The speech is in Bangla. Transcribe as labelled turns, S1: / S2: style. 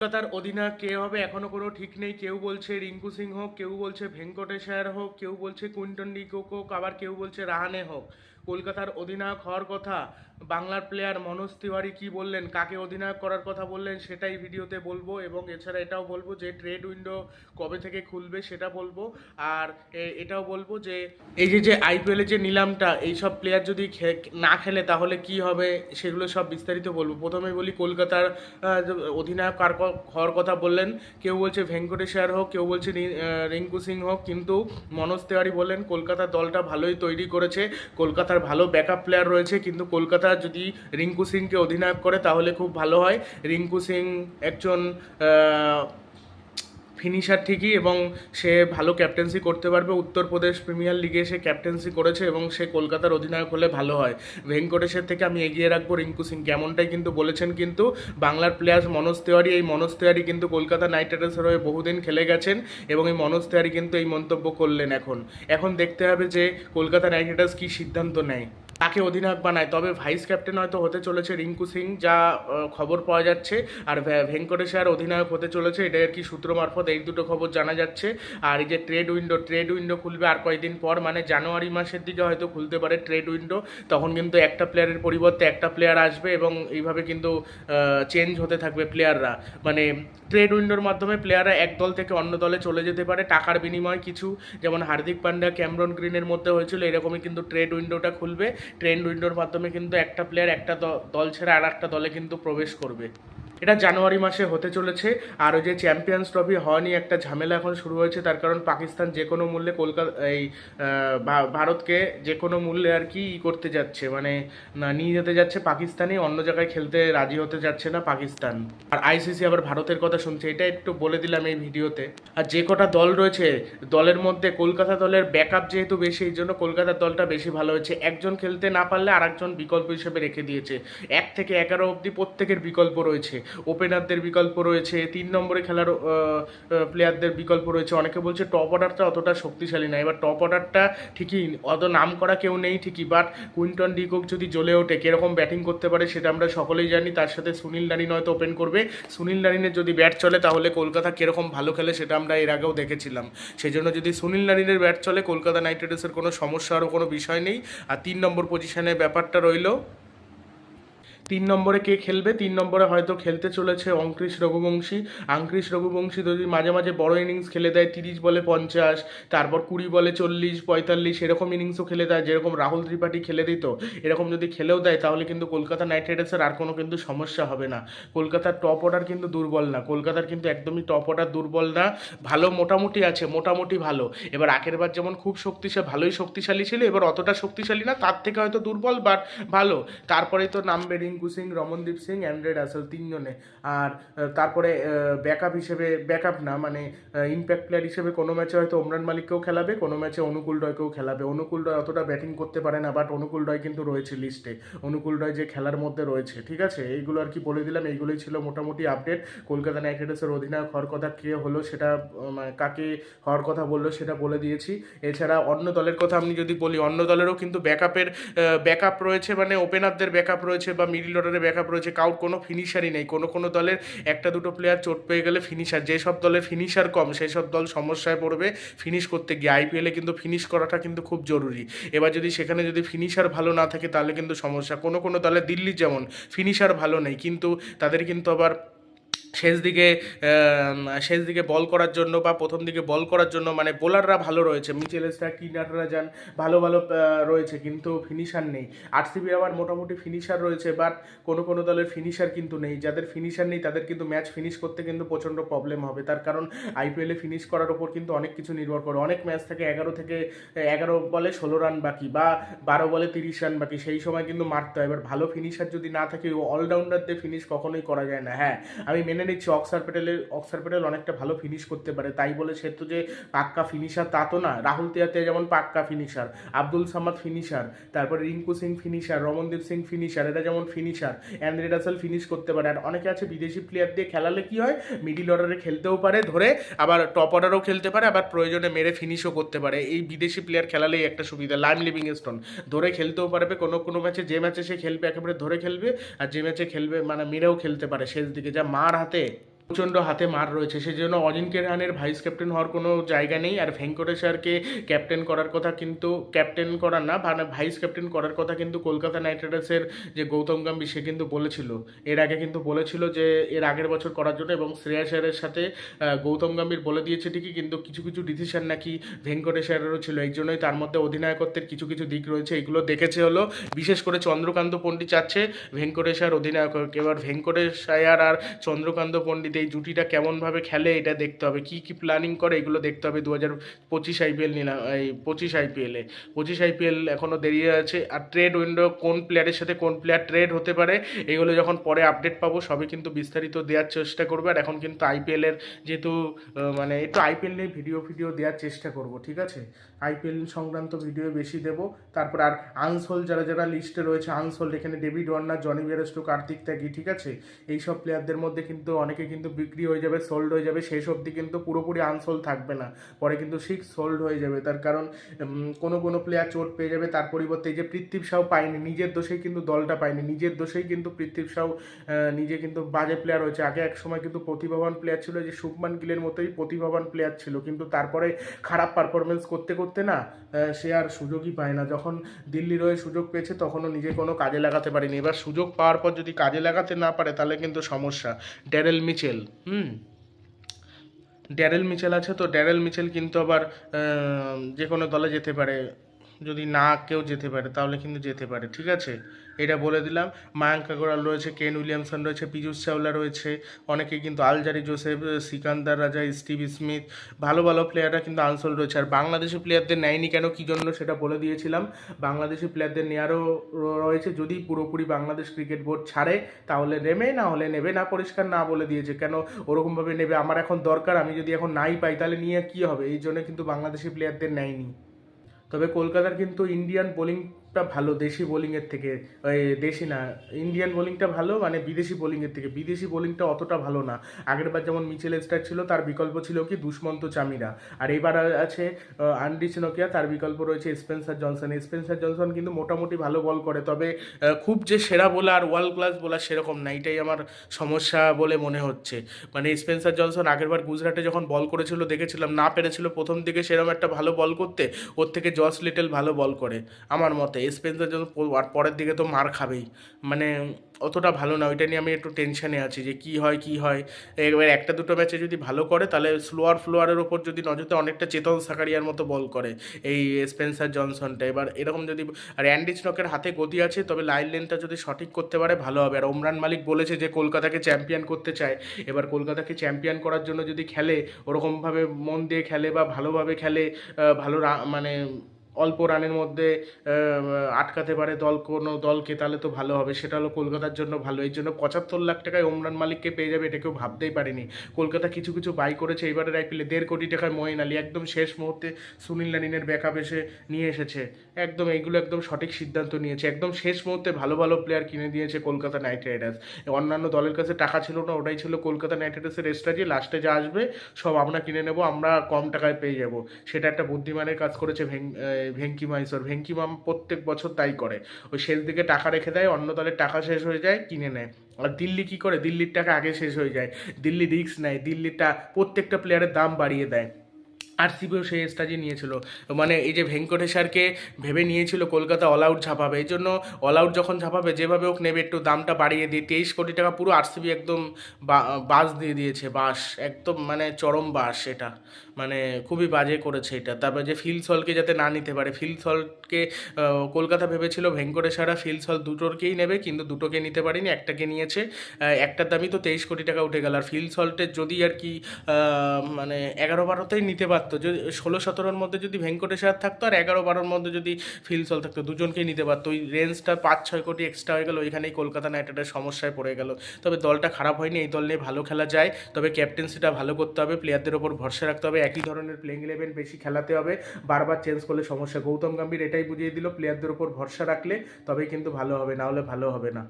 S1: কলকাতার অধিনায়ক কে হবে এখনও কোনো ঠিক নেই। কেউ বলছে রিঙ্কু সিং হোক, কেউ বলছে ভেঙ্কটেশ হোক, কেউ বলছে কুইন্টন ডিকোক হোক, আবার কেউ বলছে রাহানে হোক। কলকাতার অধিনায়ক হওয়ার কথা, বাংলার প্লেয়ার মনোজ তিওয়ারি কি বললেন, কাকে অধিনায়ক করার কথা বললেন, সেটাই ভিডিওতে বলব এবং এছাড়া এটাও বলব যে ট্রেড উইন্ডো কবে থেকে খুলবে সেটা বলব। আর এটাও বলব যে, এই যে যে আইপিএলে যে নিলামটা এই সব প্লেয়ার যদি না খেলে তাহলে কি হবে, সেগুলো সব বিস্তারিত বলব। প্রথমে বলি, কলকাতার অধিনায়ক কার হওয়ার কথা বললেন, কেউ বলছে ভেঙ্কটেশ্বর হোক, কেউ বলছে রিঙ্কু সিং হোক, কিন্তু মনোজ তেওয়ারি বললেন, কলকাতার দলটা ভালোই তৈরি করেছে, কলকাতার ভালো ব্যাকআপ প্লেয়ার রয়েছে, কিন্তু কলকাতা যদি রিঙ্কু সিংকে অধিনায়ক করে তাহলে খুব ভালো হয়। রিঙ্কু সিং একজন ফিনিশার ঠিকই এবং সে ভালো ক্যাপ্টেন্সি করতে পারবে। উত্তরপ্রদেশ প্রিমিয়ার লিগে সে ক্যাপ্টেন্সি করেছে এবং সে কলকাতার অধিনায়ক হলে ভালো হয়। ভেঙ্কটেশের থেকে আমি এগিয়ে রাখব রিঙ্কু সিং, কেমনটাই কিন্তু বলেছেন কিন্তু বাংলার প্লেয়ার মনোজ তেওয়ারি, এই মনোজ তেওয়ারি কিন্তু কলকাতা নাইট রাইডার্সের হয়ে বহুদিন খেলে গেছেন এবং এই মনোজ তেওয়ারি কিন্তু এই মন্তব্য করলেন এখন। এখন দেখতে হবে যে কলকাতা নাইট রাইডার্স কী সিদ্ধান্ত নেয়। তাকে অধিনায়ক বানায়। তবে ভাইস ক্যাপ্টেন হয়তো হতে চলেছে রিঙ্কু সিং, যা খবর পাওয়া যাচ্ছে। আর ভে- ভেঙ্কটেশ আর অধিনায়ক হতে চলেছে এটা আর কি সূত্র মারফত এই দুটো খবর জানা যাচ্ছে। আর এই যে ট্রেড উইন্ডো ট্রেড উইন্ডো খুলবে আর কয়েকদিন পর মানে জানুয়ারি মাসের দিকে হয়তো খুলতে পারে ট্রেড উইন্ডো। তখন কিন্তু একটা প্লেয়ারের পরিবর্তে একটা প্লেয়ার আসবে এবং এইভাবে কিন্তু চেঞ্জ হতে থাকবে প্লেয়াররা মানে ট্রেড উইন্ডোর মাধ্যমে প্লেয়াররা এক দল থেকে অন্য দলে চলে যেতে পারে। টাকার বিনিময়ে কিছু, যেমন হার্দিক পান্ডিয়া ক্যামরন গ্রিনের মধ্যে হয়েছিল, এরকমই কিন্তু ট্রেড উইন্ডোটা খুলবে। ট্রেড উইন্ডোর মাধ্যমে কিন্তু একটা প্লেয়ার একটা দল ছেড়ে আর একটা দলে কিন্তু প্রবেশ করবে। এটা জানুয়ারি মাসে হতে চলেছে। আর ওই যে চ্যাম্পিয়ন্স ট্রফি হয়নি একটা ঝামেলা এখন শুরু হয়েছে, তার কারণ পাকিস্তান যে কোনো মূল্যে কলকাতা, এই ভারতকে যে কোনো মূল্যে আর কি করতে যাচ্ছে মানে নিয়ে যেতে যাচ্ছে পাকিস্তানই, অন্য জায়গায় খেলতে রাজি হতে যাচ্ছে না পাকিস্তান। আর আইসিসি আবার ভারতের কথা শুনছে, এটা একটু বলে দিলাম এই ভিডিওতে। আর যে কটা দল রয়েছে, দলের মধ্যে কলকাতা দলের ব্যাকআপ যেহেতু বেশি, এই জন্য কলকাতার দলটা বেশি ভালো হয়েছে। একজন খেলতে না পারলে আরেকজন বিকল্প হিসেবে রেখে দিয়েছে। এক থেকে এগারো অবধি প্রত্যেকের বিকল্প রয়েছে। ওপেনারদের বিকল্প রয়েছে, তিন নম্বরে খেলার প্লেয়ারদের বিকল্প রয়েছে। অনেকে বলছে টপ অর্ডারটা অতটা শক্তিশালী না। এবার টপ অর্ডারটা ঠিকই, অত নাম করা কেউ নেই ঠিকই বাট কুইন্টন ডিকক যদি জ্বলে ওঠে, কীরকম ব্যাটিং করতে পারে সেটা আমরা সকলেই জানি। তার সাথে সুনীল নারিন হয়তো ওপেন করবে। সুনীল নারিনের যদি ব্যাট চলে, তাহলে কলকাতা কীরকম ভালো খেলে সেটা আমরা এর আগেও দেখেছিলাম। সেই জন্য যদি সুনীল নারিনের ব্যাট চলে, কলকাতা নাইট রাইডার্সের কোনো সমস্যারও কোনো বিষয় নেই। আর তিন নম্বর পজিশনের ব্যাপারটা রইল তিন নম্বরে কে খেলবে? তিন নম্বরে হয়তো খেলতে চলেছে অঙ্কৃশ রঘুবংশী। আঙ্কৃশ রঘুবংশী যদি মাঝে মাঝে বড় ইনিংস খেলে দেয়, তিরিশ বলে পঞ্চাশ, তারপর কুড়ি বলে চল্লিশ, পঁয়তাল্লিশ, এরকম ইনিংসও খেলে দেয়, যেরকম রাহুল ত্রিপাঠী খেলে দিত, এরকম যদি খেলেও দেয়, তাহলে কিন্তু কলকাতা নাইট রাইডার্সের আর কোনো কিন্তু সমস্যা হবে না। কলকাতার টপ অর্ডার কিন্তু দুর্বল না। কলকাতার কিন্তু একদমই টপ অর্ডার দুর্বল না। ভালো মোটামুটি আছে, মোটামুটি ভালো। এবার আগের বার যেমন খুব শক্তিশালী ভালোই শক্তিশালী ছিল, এবার অতটা শক্তিশালী না, তার থেকে হয়তো দুর্বল বাট ভালো। তারপরেই তো নামবে রিঙ্কু সিং, রমনদীপ সিং অ্যান্ড্রেড আসল তিনজনে। আর তারপরে ব্যাকআপ হিসেবে ব্যাকআপ না মানে ইম্প্যাক্ট প্লেয়ার হিসেবে কোনো ম্যাচে হয়তো ওমরান মালিককেও খেলাবে, কোনো ম্যাচে অনুকূল রয়কেও খেলাবে। অনুকূল রয় অতটা ব্যাটিং করতে পারে না বাট অনুকূল রয় কিন্তু রয়েছে লিস্টে অনুকূল রয় যে খেলার মধ্যে রয়েছে, ঠিক আছে? এইগুলো আর কি বলে দিলাম, এইগুলোই ছিল মোটামুটি আপডেট কলকাতা নাইট রাইডার্সের অধিনায়ক হওয়ার কথা কে হলো সেটা কাকে হওয়ার কথা বলল সেটা বলে দিয়েছি। এছাড়া অন্য দলের কথা আমি যদি বলি, অন্য দলেরও কিন্তু ব্যাকআপের ব্যাকআপ রয়েছে মানে ওপেনারদের ব্যাকআপ রয়েছে বা মিডল অর্ডারে ব্যাকআপ রয়েছে, কাউর কোনো ফিনিশারই নেই। কোনো কোনো দলের একটা দুটো প্লেয়ার চোট পেয়ে গেলে ফিনিশার যেসব দলের ফিনিশার কম সেই সব দল সমস্যায় পড়বে ফিনিশ করতে গিয়ে। আইপিএলে কিন্তু ফিনিশ করাটা কিন্তু খুব জরুরি। এবার যদি সেখানে যদি ফিনিশার ভালো না থাকে, তাহলে কিন্তু সমস্যা। কোনো কোনো দলে দিল্লির যেমন ফিনিশার ভালো নেই, কিন্তু তাদের কিন্তু আবার শেষ দিকে শেষ দিকে বল করার জন্য বা প্রথম দিকে বল করার জন্য মানে বোলাররা ভালো রয়েছে। মিচেল স্টার টি নাটরাজান ভালো ভালো রয়েছে, কিন্তু ফিনিশার নেই। আরসিবির আবার মোটামুটি ফিনিশার রয়েছে বাট কোনো কোনো দলের ফিনিশার কিন্তু নেই। যাদের ফিনিশার নেই, তাদের কিন্তু ম্যাচ ফিনিশ করতে কিন্তু প্রচণ্ড প্রবলেম হবে। তার কারণ আইপিএলে ফিনিশ করার ওপর কিন্তু অনেক কিছু নির্ভর করে। অনেক ম্যাচ থাকে এগারো থেকে, এগারো বলে ষোলো রান বাকি বা বারো বলে তিরিশ রান বাকি। সেই সময় কিন্তু মারতে হয়। এবার ভালো ফিনিশার যদি না থাকে অলরাউন্ডার দিয়ে ফিনিশ কখনোই করা যায় না। হ্যাঁ আমি মেনে নিচ্ছি অক্সার প্যাটেলের অক্সার প্যাটেল অনেকটা ভালো ফিনিশ করতে পারে। তাই বলে সে তো যে পাক্কা ফিনিশার তা তো না। রাহুল তিয়াতিয়া যেমন পাক্কা ফিনিশার আব্দুল সামাদ ফিনিশার তারপরে রিঙ্কু সিং ফিনিশার রমনদীপ সিং ফিনিশার এটা যেমন ফিনিশার অ্যান্ড্রে রাসেল ফিনিশ করতে পারে। আর অনেকে আছে বিদেশি প্লেয়ার দিয়ে খেলালে কি হয়? মিডিল অর্ডারে খেলতেও পারে, ধরে আবার টপ অর্ডারও খেলতে পারে, আবার প্রয়োজনে মেরে ফিনিশও করতে পারে। এই বিদেশি প্লেয়ার খেলালেই একটা সুবিধা লাইম লিভিং স্টোন ধরে খেলতেও পারবে, কোনো কোনো ম্যাচে যে ম্যাচে সে খেলবে, একেবারে ধরে খেলবে, আর যে ম্যাচে খেলবে মানে মেরেও খেলতে পারে শেষ দিকে। যা মার হাতে সাথে প্রচণ্ড হাতে মার রয়েছে। সেজন্য অজিনকে রানের ভাইস ক্যাপ্টেন হওয়ার কোনো জায়গা নেই। আর ভেঙ্কটেশ্বরকে ক্যাপ্টেন করার কথা কিন্তু ক্যাপ্টেন করার না মানে ভাইস ক্যাপ্টেন করার কথা কিন্তু কলকাতা নাইট রাইডার্সের যে গৌতম গম্ভীর, সে কিন্তু বলেছিল। এর আগে কিন্তু বলেছিল যে এর আগের বছর করার জন্য এবং শ্রেয়া স্যারের সাথে গৌতম গাম্বীর বলে দিয়েছে ঠিকই, কিন্তু কিছু কিছু ডিসিশন নাকি ভেঙ্কটেশ্বরেরও ছিল। এই জন্যই তার মধ্যে অধিনায়কত্বের কিছু কিছু দিক রয়েছে। এগুলো দেখেছে হলো, বিশেষ করে চন্দ্রকান্ত পণ্ডিত চাচ্ছে ভেঙ্কটেশ্বর অধিনায়ক। এবার ভেঙ্কটেশ আর চন্দ্রকান্ত পণ্ডিত এই জুটিটা কেমনভাবে খেলে এটা দেখতে হবে। কি কি প্ল্যানিং করে এগুলো দেখতে হবে দু হাজার পঁচিশ আইপিএল নিলাম, এই পঁচিশ আইপিএলে পঁচিশ আইপিএল এখনও দেরি আছে। আর ট্রেড উইন্ডো কোন প্লেয়ারের সাথে কোন প্লেয়ার ট্রেড হতে পারে, এগুলো যখন পরে আপডেট পাবো, সবই কিন্তু বিস্তারিত দেওয়ার চেষ্টা করব। আর এখন কিন্তু আইপিএলের যেহেতু মানে একটু আইপিএল নিয়ে ভিডিও ভিডিও দেওয়ার চেষ্টা করব, ঠিক আছে? আইপিএল সংক্রান্ত ভিডিও বেশি দেব। তারপর আর আনসোল যারা যারা লিস্টে রয়েছে আনসোল এখানে David Warner Jonny Bairstow Kartik Tyagi ঠিক আছে? এইসব প্লেয়ারদের মধ্যে কিন্তু অনেকে কিন্তু বিক্রি হয়ে যাবে সোল্ড হয়ে যাবে সেই অবধি কিন্তু পুরোপুরি আনসোল থাকবে না। পরে কিন্তু সিক্স সোল্ড হয়ে যাবে। তার কারণ কোনো কোনো প্লেয়ার চোট পেয়ে যাবে, তার পরিবর্তে এই যে পৃথ্বীপ সাউ পায়নি, নিজের দোষেই কিন্তু দলটা পায়নি। নিজের দোষেই কিন্তু পৃথ্বীপ সাউ নিজে কিন্তু বাজে প্লেয়ার হয়েছে। আগে এক সময় কিন্তু প্রতিভাবান প্লেয়ার ছিল যে শুভমান গিলের মতোই প্রতিভাবান প্লেয়ার ছিল। কিন্তু তারপরে খারাপ পারফরমেন্স করতে করতে না সে আর সুযোগই পায় না। যখন দিল্লির হয়ে সুযোগ পেয়েছে, তখনও নিজে কোনো কাজে লাগাতে পারেনি। এবার সুযোগ পাওয়ার পর যদি কাজে লাগাতে না পারে, তাহলে কিন্তু সমস্যা। ড্যারেল মিচেল হুম। ড্যারেল মিচেল আছে তো ড্যারেল মিচেল কিন্তু আবার যে কোনো দলে যেতে পারে। যদি না কেউ যেতে পারে, তাহলে কিন্তু যেতে পারে, ঠিক আছে? এটা বলে দিলাম। মায়াঙ্ক আগরওয়াল রয়েছে, কেন উইলিয়ামসন রয়েছে, পীযুষ চাওলা রয়েছে, অনেকে কিন্তু আলজারি, জোসেফ, সিকান্দার রাজা, স্টিভ স্মিথ, ভালো ভালো প্লেয়াররা কিন্তু আনসোল রয়েছে। আর বাংলাদেশি প্লেয়ারদের নেয়নি কেন, কী জন্য সেটা বলে দিয়েছিলাম। বাংলাদেশি প্লেয়ারদের নেওয়ারও র- রয়েছে, যদি পুরোপুরি বাংলাদেশ ক্রিকেট বোর্ড ছাড়ে, তাহলে নেবে, না হলে নেবে না, পরিষ্কার না বলে দিয়েছে। কেন ওরকমভাবে নেবে? আমার এখন দরকার, আমি যদি এখন নাই পাই, তাহলে নিয়ে কী হবে? এই জন্য কিন্তু বাংলাদেশি প্লেয়ারদের নেয়নি। তবে কলকাতার কিন্তু ইন্ডিয়ান বোলিংটা ভালো দেশি বোলিংয়ের থেকে দেশি না ইন্ডিয়ান বোলিংটা ভালো মানে বিদেশি বোলিংয়ের থেকে। বিদেশি বোলিংটা অতটা ভালো না। আগেরবার যেমন মিচেল স্টার ছিল তার বিকল্প ছিল কি দুষ্মন্ত চামিরা। আর এবার আছে আহ, আন্ড্রিস নোকিয়া তার বিকল্প রয়েছে স্পেন্সার জনসন। স্পেন্সার জনসন কিন্তু মোটামুটি ভালো বল করে তবে খুব যে সেরা বোলার ওয়ার্ল্ড ক্লাস বোলার সেরকম না এটাই আমার সমস্যা বলে মনে হচ্ছে। মানে স্পেন্সার জনসন আগেরবার গুজরাটে যখন বল করেছিল দেখেছিলাম না পেরেছিল প্রথম দিকে সেরকম একটা ভালো বল করতে ওর থেকে জস লিটল ভালো বল করে আমার মতে। স্পেন্সার আর পরের দিকে তো মার খাবেই। মানে অতটা ভালো না, ওইটা নিয়ে আমি একটু টেনশানে আছি যে কি হয় কি হয়। এবার একটা দুটো ম্যাচে যদি ভালো করে, তাহলে স্লোয়ার ফ্লোয়ারের ওপর যদি নজর দেয় অনেকটা চেতন সাকারিয়ার মতো বল করে এই স্পেন্সার জনসনটা এবার এরকম যদি আর স্টকের হাতে গতি আছে, তবে লাইন লেনটা যদি সঠিক করতে পারে, ভালো হবে। আর ওমরান মালিক বলেছে যে কলকাতাকে চ্যাম্পিয়ন করতে চায়। এবার কলকাতাকে চ্যাম্পিয়ন করার জন্য যদি খেলে, ওরকমভাবে মন দিয়ে খেলে বা ভালোভাবে খেলে ভালো মানে অল্প রানের মধ্যে আটকাতে পারে দল কোনো দলকে, তাহলে তো ভালো হবে। সেটা হলো কলকাতার জন্য ভালো। এই জন্য পঁচাত্তর লাখ টাকায় ওমরান মালিককে পেয়ে যাবে, এটা কেউ ভাবতেই পারেনি। কলকাতা কিছু কিছু বাই করেছে, এবারের আইপিএলে দেড় কোটি টাকায় মহিন আলী। একদম শেষ মুহূর্তে সুনীল নারিনের ব্যাকআপ এসে নিয়ে এসেছে। একদম, এইগুলো একদম সঠিক সিদ্ধান্ত নিয়েছে। একদম শেষ মুহূর্তে ভালো ভালো প্লেয়ার কিনে দিয়েছে কলকাতা নাইট রাইডার্স অন্যান্য দলের কাছে টাকা ছিল না, ওটাই ছিল কলকাতা নাইট রাইডার্সের স্ট্র্যাটেজি লাস্টে যা আসবে, সব আমরা কিনে নেব, আমরা কম টাকায় পেয়ে যাব। সেটা একটা বুদ্ধিমানের কাজ করেছে ভেং আহ, ভেঙ্কি মাইসর ভেঙ্কি মাম প্রত্যেক বছর তাই করে। ওই শেষ দিকে টাকা রেখে দেয় অন্য দলের টাকা শেষ হয়ে যায় কিনে নেয়। আর দিল্লি কি করে? দিল্লির টাকা আগে শেষ হয়ে যায়। দিল্লি রিক্স নেয় দিল্লিটা প্রত্যেকটা প্লেয়ারের দাম বাড়িয়ে দেয়। আরসিবিও সেই স্ট্র্যাটেজি নিয়েছিল। মানে এই যে ভেঙ্কটেশ্বরকে ভেবে নিয়েছিল কলকাতা অল আউট ঝাঁপাবে, এই জন্য অল আউট যখন ঝাঁপাবে, যেভাবে হোক নেবে একটু দামটা বাড়িয়ে দিয়ে, তেইশ কোটি টাকা পুরো আরসিবি একদম বাস দিয়ে দিয়েছে বাস একদম মানে চরম বাস এটা। মানে খুবই বাজে করেছে এটা। তারপরে যে ফিল সলকে যাতে না নিতে পারে ফিল সলকে কলকাতা ভেবেছিল ভেঙ্কটেশ্বরা ফিল সল দুটোরকেই নেবে, কিন্তু দুটোকে নিতে পারিনি, একটাকে নিয়েছে। একটার দামই তো তেইশ কোটি টাকা উঠে গেল। আর ফিল সল্টের যদি আর কি মানে এগারো বারোতেই নিতে পারতো যদি ষোলো, সতেরোর মধ্যে যদি ভেঙ্কটেশ্বর থাকতো আর এগারো, বারোর মধ্যে যদি ফিল সল থাকতো, দুজনকেই নিতে পারতো। ওই রেঞ্জটা পাঁচ ছয় কোটি এক্সট্রা হয়ে গেল, ওইখানেই কলকাতা নাইট রাইডার্স সমস্যায় পড়ে গেল। তবে দলটা খারাপ হয়নি, এই দল নিয়ে ভালো খেলা যায়। তবে ক্যাপ্টেন্সিটা ভালো করতে হবে প্লেয়ারদের ওপর ভরসা রাখতে হবে, একই ধরনের প্লেইং ইলেভেন বেশি খেলাতে হবে। বারবার চেঞ্জ করলে সমস্যা। গৌতম গম্ভীর এটাই বুঝিয়ে দিল প্লেয়ারদের ওপর ভরসা রাখলে তবেই কিন্তু ভালো হবে, না হলে ভালো হবে না।